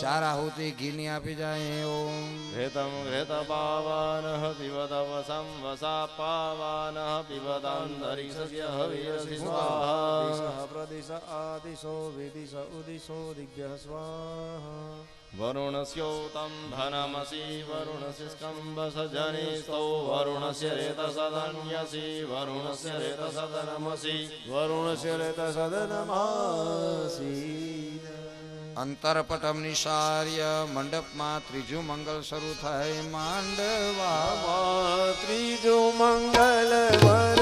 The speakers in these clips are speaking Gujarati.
ચાર આહુતિ ઘીની આપી જાય ઓમ. ઘેતમ ઘેત પાવાનઃ પિબતવ સંવસા પાવાનઃ પિબતાંતરિક્ષસ્ય હવિરસि સ્વાહા. દિશ પ્રદિશ આદિશો વિદિશ ઉદિશો દિગ્ભ્યઃ સ્વાહા. વરુણસ્યોતમ ધનમસી વરુણસ્ય સ્કંભસ જનિસ્તો વરુણસ્ય રેતસદન્યસી વરુણસ્ય રેતસદનમસી. વરુણસ્ય રેત સદનમાસી અંતરપટમ નિશાર્ય મંડપમાં ત્રીજું મંગલ શરૂ થાય માંડવા ત્રીજું મંગલ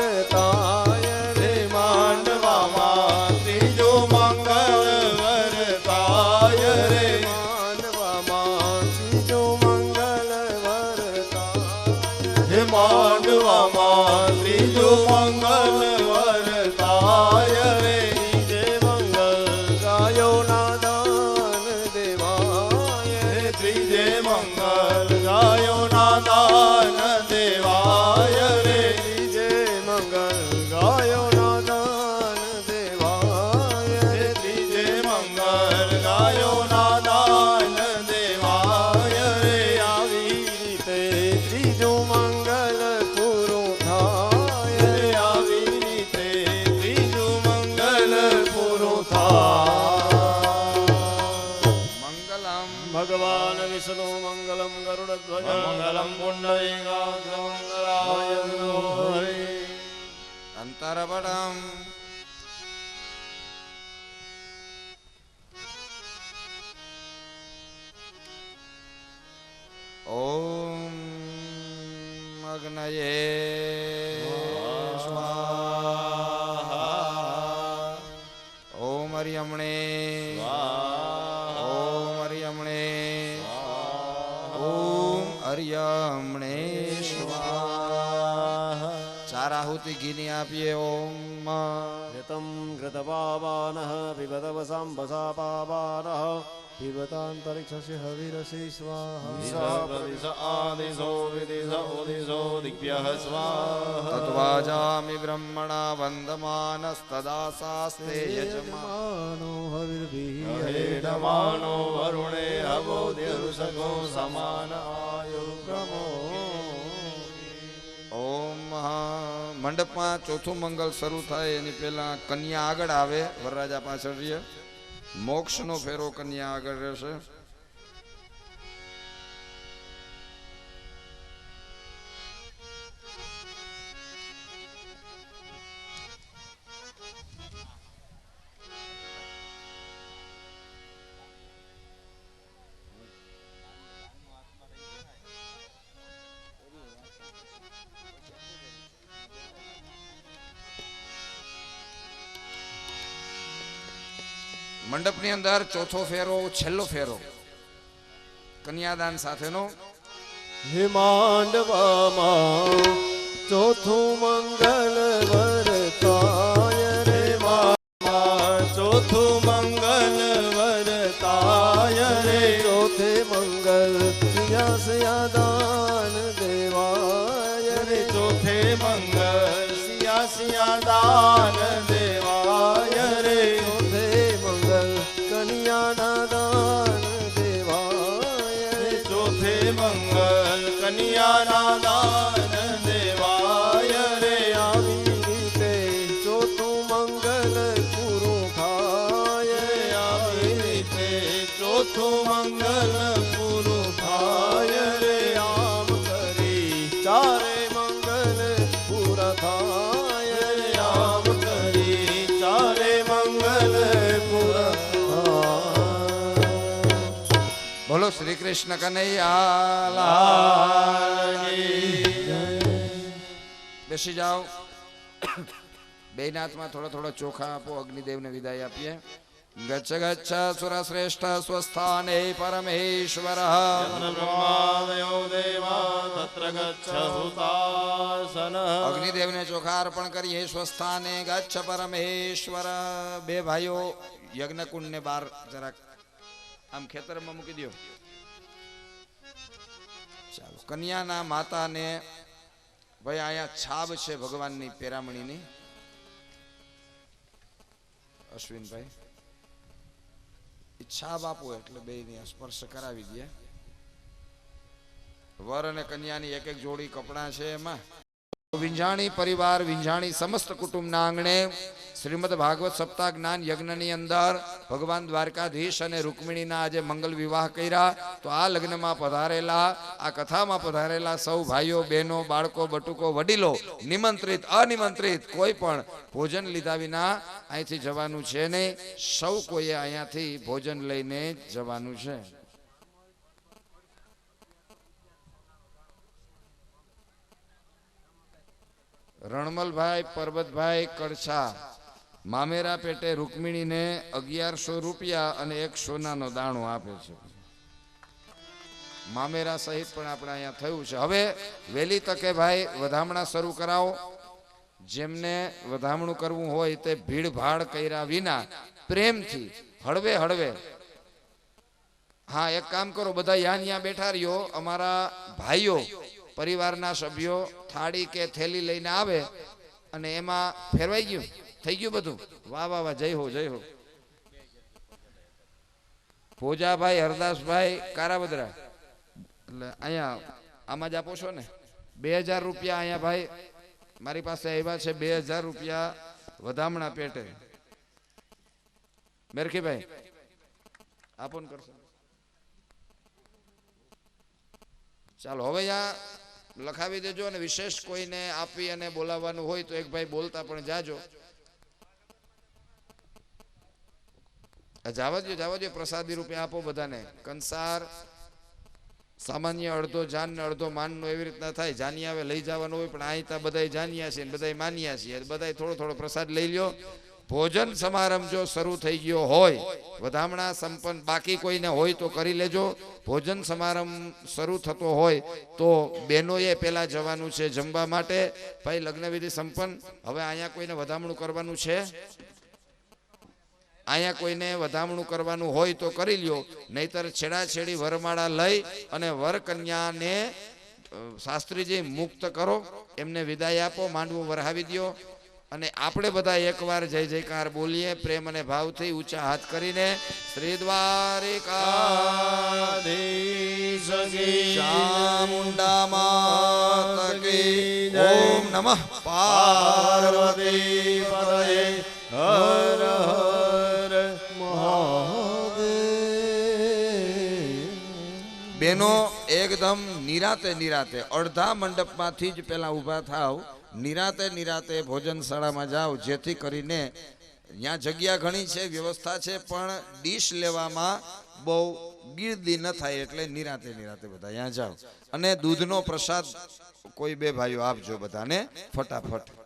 મંગલમ ગરુડધ્વજ મંગલમ પુંડરીકાક્ષમંગલાય હરે અંતરપટમ चाराहुति गिनियापिये ॐ ॐतम् घृतपावानः पिबतव वसा पावानः પિબતવ સાંબસા પાવાનઃ પિબતાંતરિક્ષસ્ય હવિરસી સ્વાહા દિશ પ્રદિશ આદિશો વિદિશ ઉદિશો દિગ્ભ્યઃ સ્વાહા તત્વાજામિ બ્રહ્મણા વંદમાનસ્તદા શાસ્તે યજમા યજમાનો હવિર્ભિઃ હેડમાનો વરુણે અબોધ્યરુષકો સમાન આયુ પ્રમો ઓમ મહા મંડપમાં ચોથું મંગલ શરૂ થાય એની પહેલા કન્યા આગળ આવે વરરાજા પાછળ રહીએ મોક્ષનો ફેરો કન્યા આગળ રહેશે. મંડપની અંદર ચોથો ફેરો છેલ્લો ફેરો. કન્યાદાન સાથેનો. હિમાંડવામાં ચોથું મંગલ વરતાય રે ચોથું મંગલ વરતાય રે. ચોથે મંગલ સિયા દાન દેવાય રે. રે ચોથે મંગલ સિયા સિયા દાન દેવાય બોલો શ્રી કૃષ્ણ કનૈયા લાગી બેસી જાઓ બે હાથમાં થોડા થોડા ચોખા આપો અગ્નિદેવને વિદાય આપીએ ગચ્છ ગચ્છ સુર શ્રેષ્ઠ સ્વસ્થાને પરમેશ્વર તત્ર બ્રહ્માદયો દેવા તત્ર ગચ્છ હુતાસન અગ્નિદેવને ચોખા અર્પણ કરીએ સ્વસ્થાને ગચ્છ પરમેશ્વર બે ભાઈઓ યજ્ઞકુંડને બાર જરાક આમ ખેતરમાં મૂકી દો ચાલો, કન્યાના માતાને ભાઈ અહીંયા છાબ છે ભગવાનની પેરામણીની. અશ્વિનભાઈ છાબ આપો એટલે બે સ્પર્શ કરાવી દે. વર અને કન્યાની એક એક જોડી કપડાં છે એમાં. વિંજાણી પરિવાર, વિંજાણી સમસ્ત કુટુંબના આંગણે શ્રીમદ ભાગવત સપ્તાહ જ્ઞાન યજ્ઞની અંદર ભગવાન દ્વારકાધીશ અને રૂકમિણીના આજે મંગલ વિવાહ કર્યા. તો આ લગ્નમાં પધારેલા, આ કથામાં પધારેલા સૌ ભાઈઓ, બહેનો, બાળકો, બટુકો, વડીલો, નિમંત્રિત, અનિમંત્રિત, કોઈ પણ ભોજન લીધા વિના અહીંથી જવાનું છે નહીં. સૌ કોઈએ અહીંયાથી ભોજન લઈને જવાનું છે. રણમલભાઈ, પરબતભાઈ કડછા મામેરા પેટે રૂકમિણીને અગિયારસો રૂપિયા અને એક સોનાનો દાણો આપે છે. મામેરા સહિત પણ આપણે અહીંયા થયું છે. હવે વહેલી તકે ભાઈ વધામણા શરૂ કરાવો. જેમને વધામણું કરવું હોય તે ભીડભાડ કર્યા વિના પ્રેમથી હળવે હળવે. હા, એક કામ કરો, બધા યાન યા બેઠા રહ્યો. અમારા ભાઈઓ પરિવારના સભ્યો થાળી કે થેલી લઈને આવે અને એમાં ફેરવાઈ ગયું, થઈ ગયું બધું. વાહ વાહ વાહ, જય હો જય હો. ભોજાભાઈ, હરદાસભાઈ કારાબદરા એટલે અહીંયા આમાં જ આપો છો ને? બે હજાર રૂપિયા અહીંયા ભાઈ, મારી પાસે આવ્યા છે બે હજાર રૂપિયા વધામણા પેટે. મેરખીભાઈ, આપો કરશો. ચાલો, હવે અહીંયા લખાવી દેજો અને વિશેષ કોઈને આપી અને બોલાવવાનું હોય તો એક ભાઈ બોલતા પણ જાજો. જાવા દો પ્રસાદી રૂપે આપો બધાને. કંસાર, સામાન્ય અડધો જાન ને અડધો, માનનો એવી રીતના થાય. જાની આવે, લઈ જવાનું હોય, પણ અહીં બધા જાન્યા છે બધા માન્યા છીએ. બધા થોડો થોડો પ્રસાદ લઈ લ્યો. ભોજન સમારંભ જો શરૂ થઈ ગયો હોય, વધામણા સંપન્ન બાકી કોઈને હોય તો કરી લેજો. ભોજન સમારંભ શરૂ થતો હોય તો બહેનોએ પહેલાં જવાનું છે જમવા માટે. ભાઈ, લગ્નવિધિ સંપન્ન. હવે અહીંયા કોઈને વધામણું કરવાનું છે? અહીંયા કોઈને વધામણું કરવાનું હોય તો કરી લ્યો. નહીતર છેડાછેડી વરમાળા લઈ અને વર કન્યાને શાસ્ત્રીજી મુક્ત કરો. એમને વિદાય આપો, માંડવું વરહાવી દ્યો. અને આપણે બધા એકવાર જય જયકાર બોલીએ, પ્રેમ અને ભાવથી ઊંચા હાથ કરીને શ્રી દ્વારિકા ઓમ નમઃ પાર્વતી હર હર બેનો, એકદમ નિરાતે નિરાતે અડધા મંડપમાંથી જ પેલા ઊભા થાવ. નિરાતે નિરાતે ભોજનશાળામાં જાઓ, જેથી કરીને ત્યાં જગ્યા ઘણી છે, વ્યવસ્થા છે, પણ ડીશ લેવામાં બહુ ગીર્દી ન થાય એટલે નિરાતે નિરાતે બધા ત્યાં જાઓ. અને દૂધનો પ્રસાદ કોઈ બે ભાઈઓ આપજો બધાને ફટાફટ.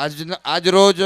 આજ આજ રોજ